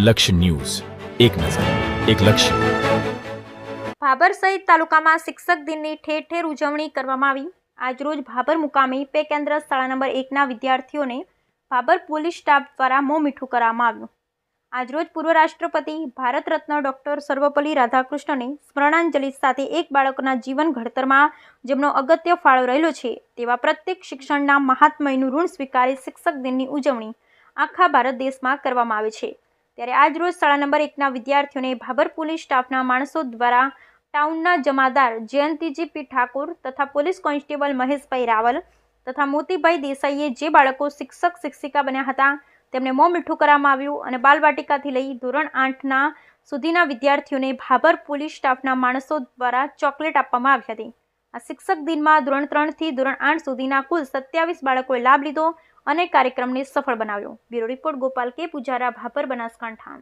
લક્ષ્ય ન્યૂઝ. એક નજર, એક લક્ષ્ય. ભાભર સહિત તાલુકામાં શિક્ષક દિનની ઠેર ઠેર ઉજવણી કરવામાં આવી. આજરોજ ભાભર મુકામે પે કેન્દ્ર શાળા નંબર એકના વિદ્યાર્થીઓને ભાભર પોલીસ સ્ટાફ દ્વારા મોં મીઠું કરવામાં આવ્યું. આજરોજ પૂર્વ રાષ્ટ્રપતિ, ભારત રત્ન ડૉક્ટર સર્વપલ્લી રાધાકૃષ્ણને સ્મરણાંજલિ સાથે એક બાળકના જીવન ઘડતરમાં જેમનો અગત્ય ફાળો રહેલો છે, તેવા પ્રત્યેક શિક્ષણના મહાત્મયનું ઋણ સ્વીકારી શિક્ષક દિનની ઉજવણી આખા ભારત દેશમાં કરવામાં આવે છે. ત્યારે આજ રોજ શાળા નંબર એકના વિદ્યાર્થીઓને ભાભર પોલીસ સ્ટાફના માણસો દ્વારા ટાઉનના જમાદાર જયંતિજી પી ઠાકોર તથા પોલીસ કોન્સ્ટેબલ મહેશભાઈ રાવલ તથા મોતીભાઈ દેસાઈએ જે બાળકો શિક્ષક શિક્ષિકા બન્યા હતા, તેમને મોં મીઠું કરવામાં આવ્યું અને બાલવાટિકાથી લઈ ધોરણ આઠના સુધીના વિદ્યાર્થીઓને ભાભર પોલીસ સ્ટાફના માણસો દ્વારા ચોકલેટ આપવામાં આવી હતી. આ શિક્ષક દિનમાં ધોરણ ત્રણથી ધોરણ આઠ સુધીના કુલ સત્યાવીસ બાળકોએ લાભ લીધો અને કાર્યક્રમને સફળ બનાવ્યો. બ્યુરો રિપોર્ટ ગોપાલ કે. પૂજારા ભાભર બનાસકાંઠા.